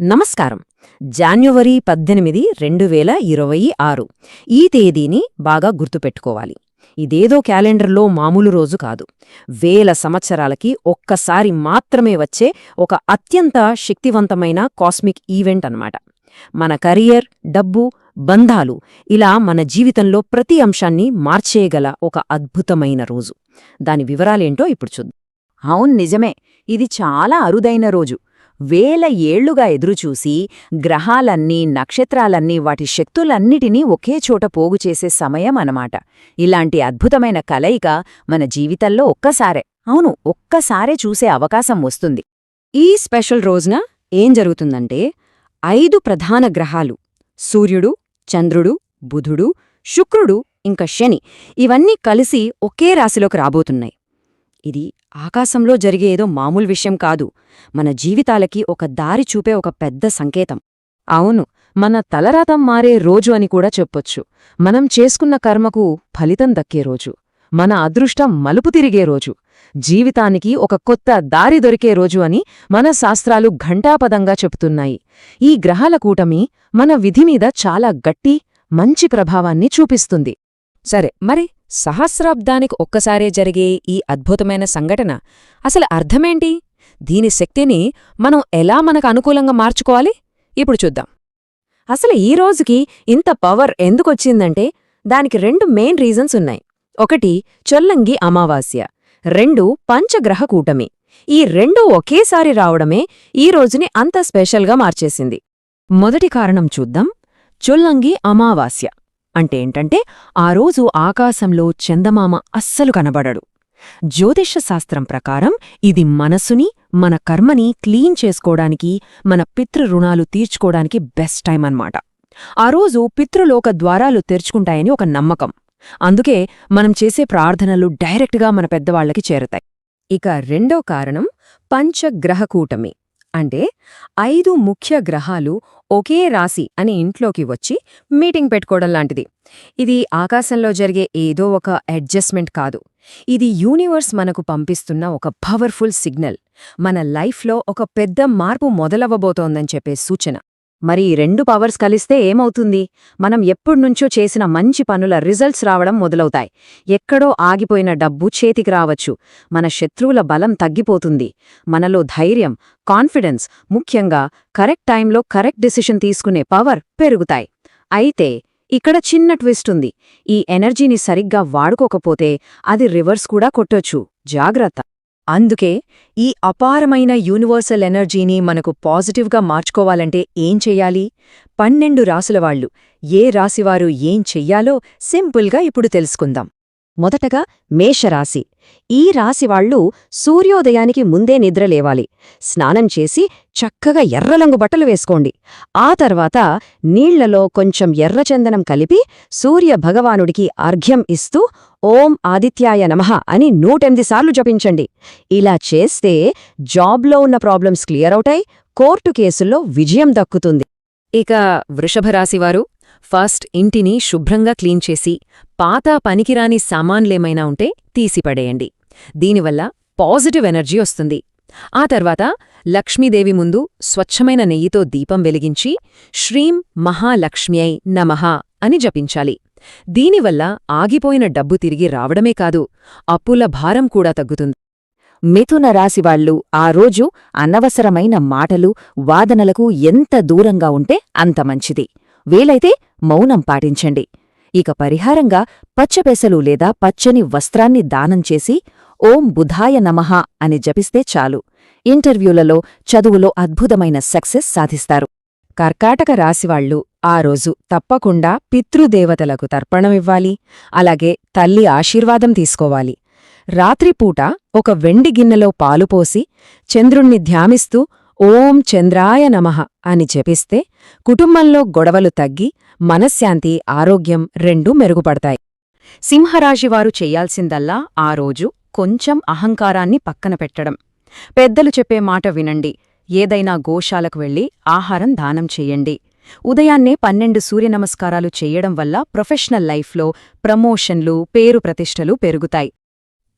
నమస్కారం. జాన్యువరి పద్దెనిమిది రెండు వేల ఇరవై ఆరు. ఈ తేదీని బాగా గుర్తుపెట్టుకోవాలి. ఇదేదో క్యాలెండర్లో మామూలు రోజు కాదు. వేల సంవత్సరాలకి ఒక్కసారి మాత్రమే వచ్చే ఒక అత్యంత శక్తివంతమైన కాస్మిక్ ఈవెంట్ అన్నమాట. మన కరియర్ డబ్బు బంధాలు ఇలా మన జీవితంలో ప్రతి అంశాన్ని మార్చేయగల ఒక అద్భుతమైన రోజు. దాని వివరాలేంటో ఇప్పుడు చూద్దాం. అవును నిజమే. ఇది చాలా అరుదైన రోజు. వేల ఏళ్ళుగా ఎదురుచూసి గ్రహాలన్నీ నక్షత్రాలన్నీ వాటి శక్తులన్నిటినీ ఒకే చోట పోగు చేసే సమయం అనమాట ఇలాంటి అద్భుతమైన కలయిక మన జీవితంలో ఒక్కసారే. అవును ఒక్కసారే చూసే అవకాశం వస్తుంది. ఈ స్పెషల్ రోజున ఏం జరుగుతుందంటే ఐదు ప్రధాన గ్రహాలు సూర్యుడు చంద్రుడు బుధుడు శుక్రుడు ఇంకా శని ఇవన్నీ కలిసి ఒకే రాశిలోకి రాబోతున్నాయి. ఇది ఆకాశంలో జరిగే ఏదో మామూలు విషయం కాదు. మన జీవితాలకి ఒక దారి చూపే ఒక పెద్ద సంకేతం. అవును మన తలరాతం మారే రోజు అని కూడా చెప్పొచ్చు. మనం చేసుకున్న కర్మకు ఫలితం దక్కే రోజు. మన అదృష్టం మలుపు తిరిగే రోజు. జీవితానికి ఒక కొత్త దారి దొరికే రోజు అని మన శాస్త్రాలు ఘంటాపదంగా చెబుతున్నాయి. ఈ గ్రహాల కూటమి మన విధి మీద చాలా గట్టి మంచి ప్రభావాన్ని చూపిస్తుంది. సరే మరి సహస్రాబ్దానికి ఒక్కసారే జరిగే ఈ అద్భుతమైన సంఘటన అసలు అర్థమేంటి? దీని శక్తిని మనం ఎలా మనకు అనుకూలంగా మార్చుకోవాలి? ఇప్పుడు చూద్దాం. అసలు ఈ రోజుకి ఇంత పవర్ ఎందుకొచ్చిందంటే దానికి రెండు మెయిన్ రీజన్స్ ఉన్నాయి. ఒకటి చొల్లంగి అమావాస్య. రెండు పంచగ్రహ కూటమి. ఈ రెండు ఒకేసారి రావడమే ఈ రోజుని అంత స్పెషల్గా మార్చేసింది. మొదటి కారణం చూద్దాం. చొల్లంగి అమావాస్య. అంటే ఏంటంటే ఆ రోజు ఆకాశంలో చందమామ అస్సలు కనబడడు. శాస్త్రం ప్రకారం ఇది మనసుని మన కర్మని క్లీన్ చేసుకోవడానికి మన పితృరుణాలు తీర్చుకోవడానికి బెస్ట్ టైం అన్నమాట. ఆ రోజు పితృలోక ద్వారాలు తెరుచుకుంటాయని ఒక నమ్మకం. అందుకే మనం చేసే ప్రార్థనలు డైరెక్ట్గా మన పెద్దవాళ్ళకి చేరతాయి. ఇక రెండో కారణం పంచగ్రహకూటమి అంటే ఐదు ముఖ్య గ్రహాలు ఒకే రాశి అని ఇంట్లోకి వచ్చి మీటింగ్ పెట్టుకోవడం లాంటిది. ఇది ఆకాశంలో జరిగే ఏదో ఒక అడ్జస్ట్మెంట్ కాదు. ఇది యూనివర్స్ మనకు పంపిస్తున్న ఒక పవర్ఫుల్ సిగ్నల్. మన లైఫ్లో ఒక పెద్ద మార్పు మొదలవ్వబోతోందని చెప్పే సూచన. మరి ఈ రెండు పవర్స్ కలిస్తే ఏమవుతుంది? మనం ఎప్పుడ్నుంచో చేసిన మంచి పనుల రిజల్ట్స్ రావడం మొదలవుతాయి. ఎక్కడో ఆగిపోయిన డబ్బు చేతికి రావచ్చు. మన శత్రువుల బలం తగ్గిపోతుంది. మనలో ధైర్యం కాన్ఫిడెన్స్ ముఖ్యంగా కరెక్ట్ టైంలో కరెక్ట్ డిసిషన్ తీసుకునే పవర్ పెరుగుతాయి. అయితే ఇక్కడ చిన్న ట్విస్ట్ ఉంది. ఈ ఎనర్జీని సరిగ్గా వాడుకోకపోతే అది రివర్స్ కూడా కొట్టొచ్చు. జాగ్రత్త. అందుకే ఈ అపారమైన యూనివర్సల్ ఎనర్జీని మనకు పాజిటివ్గా మార్చుకోవాలంటే ఏం చెయ్యాలి పన్నెండు రాసులవాళ్ళు ఏ రాశివారు ఏం చెయ్యాలో సింపుల్గా ఇప్పుడు తెలుసుకుందాం. మొదటగా మేషరాశి. ఈ రాశివాళ్ళు సూర్యోదయానికి ముందే నిద్రలేవాలి స్నానం చేసి చక్కగా ఎర్రలంగు బట్టలు వేసుకోండి. ఆ తర్వాత నీళ్ళలో కొంచెం ఎర్రచందనం కలిపి సూర్య భగవానుడికి అర్ఘ్యం ఇస్తూ ఓం ఆదిత్యాయ నమః అని నూటెనిమిది సార్లు జపించండి. ఇలా చేస్తే జాబ్లో ఉన్న ప్రాబ్లమ్స్ క్లియర్ అవుతాయి కోర్టు కేసుల్లో విజయం దక్కుతుంది. ఇక వృషభరాశివారు ఫస్ట్ ఇంటిని శుభ్రంగా క్లీన్ చేసి పాత పనికిరాని సామాన్లేమైనా ఉంటే తీసిపడేయండి దీనివల్ల పాజిటివ్ ఎనర్జీ వస్తుంది. ఆ తర్వాత లక్ష్మీదేవి ముందు స్వచ్ఛమైన నెయ్యితో దీపం వెలిగించి శ్రీం మహాలక్ష్మ్యై నమః అని జపించాలి. దీనివల్ల ఆగిపోయిన డబ్బు తిరిగి రావడమే కాదు అప్పుల భారం కూడా తగ్గుతుంది. మిథున రాశివాళ్ళు ఆ రోజు అనవసరమైన మాటలు వాదనలకు ఎంత దూరంగా ఉంటే అంత మంచిది. వీలైతే మౌనం పాటించండి. ఇక పరిహారంగా పచ్చపెసలు లేదా పచ్చని వస్త్రాన్ని దానం చేసి ఓం బుధాయ నమః అని జపిస్తే చాలు. ఇంటర్వ్యూలలో చదువులో అద్భుతమైన సక్సెస్ సాధిస్తారు. కర్కాటక రాశివాళ్ళు ఆ రోజు తప్పకుండా పితృదేవతలకు తర్పణమివ్వాలి అలాగే తల్లి ఆశీర్వాదం తీసుకోవాలి. రాత్రిపూట ఒక వెండి గిన్నెలో పాలుపోసి చంద్రుణ్ణి ధ్యామిస్తూ ఓం చంద్రాయ నమః అని జపిస్తే కుటుంబంలో గొడవలు తగ్గి మనశ్శాంతి ఆరోగ్యం రెండూ మెరుగుపడతాయి. సింహరాశివారు చెయ్యాల్సిందల్లా ఆ రోజు కొంచెం అహంకారాన్ని పక్కన పెట్టడం. పెద్దలు చెప్పే మాట వినండి. ఏదైనా గోశాలకు వెళ్ళి ఆహారం దానం చెయ్యండి ఉదయాన్నే పన్నెండు సూర్య నమస్కారాలు చెయ్యడం వల్ల ప్రొఫెషనల్ లైఫ్లో ప్రమోషన్లు పేరు ప్రతిష్టలు పెరుగుతాయి.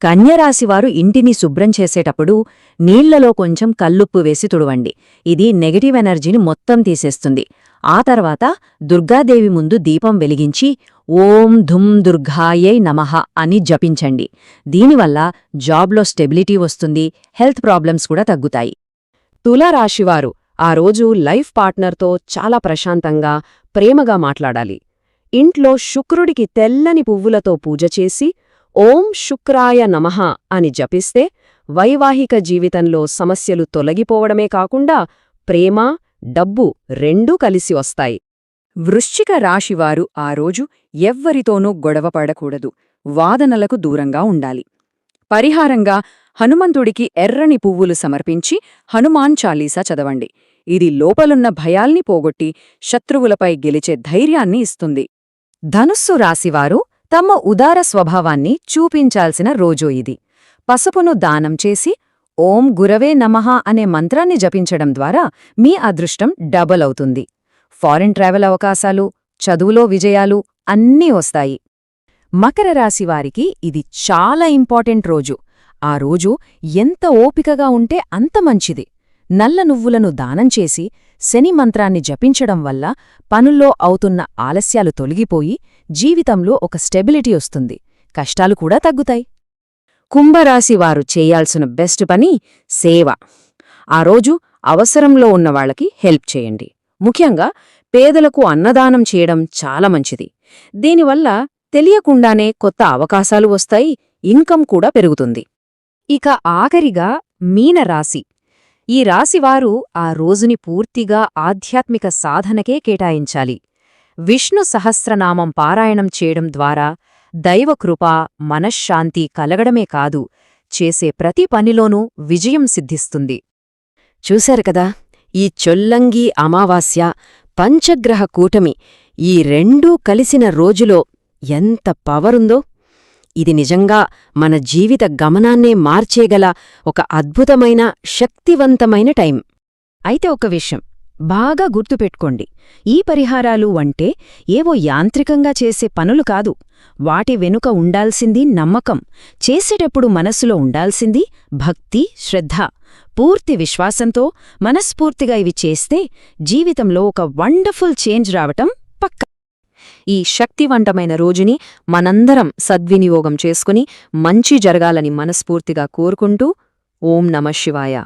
కన్యరాశివారు ఇంటిని శుభ్రం చేసేటప్పుడు నీళ్ళలో కొంచెం కల్లుప్పు వేసి తుడవండి. ఇది నెగటివ్ ఎనర్జీని మొత్తం తీసేస్తుంది. ఆ తర్వాత దుర్గాదేవి ముందు దీపం వెలిగించి ఓం ధుమ్ దుర్గాయై నమః అని జపించండి. దీనివల్ల జాబ్లో స్టెబిలిటీ వస్తుంది హెల్త్ ప్రాబ్లమ్స్ కూడా తగ్గుతాయి. తులారాశివారు ఆ రోజు లైఫ్ పార్ట్నర్తో చాలా ప్రశాంతంగా ప్రేమగా మాట్లాడాలి. ఇంట్లో శుక్రుడికి తెల్లని పువ్వులతో పూజ చేసి ఓం శుక్రాయ నమః అని జపిస్తే వైవాహిక జీవితంలో సమస్యలు తొలగిపోవడమే కాకుండా ప్రేమ డబ్బు రెండూ కలిసి వస్తాయి. వృశ్చిక రాశివారు ఆ రోజు ఎవ్వరితోనూ గొడవపడకూడదు వాదనలకు దూరంగా ఉండాలి. పరిహారంగా హనుమంతుడికి ఎర్రని పువ్వులు సమర్పించి హనుమాన్ చాలీసా చదవండి. ఇది లోపలున్న భయాల్ని పోగొట్టి శత్రువులపై గెలిచే ధైర్యాన్ని ఇస్తుంది. ధనుస్సు రాశివారు తమ ఉదార స్వభావాన్ని చూపించాల్సిన రోజు ఇది. పసుపును దానం చేసి ఓం గురవే నమః అనే మంత్రాన్ని జపించడం ద్వారా మీ అదృష్టం డబల్ అవుతుంది. ఫారిన్ ట్రావెల్ అవకాశాలు చదువులో విజయాలు అన్నీ వస్తాయి. మకర రాశివారికి ఇది చాలా ఇంపార్టెంట్ రోజు. ఆ రోజు ఎంత ఓపికగా ఉంటే అంత మంచిది. నల్ల నువ్వులను దానం చేసి శని మంత్రాన్ని జపించడం వల్ల పనుల్లో అవుతున్న ఆలస్యాలు తొలగిపోయి జీవితంలో ఒక స్టెబిలిటీ వస్తుంది. కష్టాలు కూడా తగ్గుతాయి. కుంభరాశివారు చేయాల్సిన బెస్ట్ పని సేవ. ఆ రోజు అవసరంలో ఉన్న వాళ్ళకి హెల్ప్ చేయండి. ముఖ్యంగా పేదలకు అన్నదానం చేయడం చాలా మంచిది. దీనివల్ల తెలియకుండానే కొత్త అవకాశాలు వస్తాయి ఇన్కమ్ కూడా పెరుగుతుంది. ఇక ఆఖరిగా మీనరాశి ఈ రాశివారు ఆ రోజుని పూర్తిగా ఆధ్యాత్మిక సాధనకే కేటాయించాలి. విష్ణు సహస్రనామం పారాయణం చేయడం ద్వారా దైవకృప మనశ్శాంతి కలగడమే కాదు చేసే ప్రతి పనిలోనూ విజయం సిద్ధిస్తుంది. చూశారు కదా ఈ చొల్లంగి అమావాస్య పంచగ్రహ కూటమి ఈ రెండూ కలిసిన రోజులో ఎంత పవరుందో! ఇది నిజంగా మన జీవిత గమనాన్నే మార్చేగల ఒక అద్భుతమైన శక్తివంతమైన టైం. అయితే ఒక విషయం బాగా గుర్తుపెట్టుకోండి. ఈ పరిహారాలు అంటే ఏవో యాంత్రికంగా చేసే పనులు కాదు. వాటి వెనుక ఉండాల్సింది నమ్మకం. చేసేటప్పుడు మనస్సులో ఉండాల్సింది భక్తి శ్రద్ధ. పూర్తి విశ్వాసంతో మనస్ఫూర్తిగా ఇవి చేస్తే జీవితంలో ఒక వండర్ఫుల్ చేంజ్ రావటం పక్క. ఈ శక్తివంతమైన రోజుని మనందరం సద్వినియోగం చేసుకుని మంచి జరగాలని మనస్ఫూర్తిగా కోరుకుంటూ ఓం నమ శివాయ.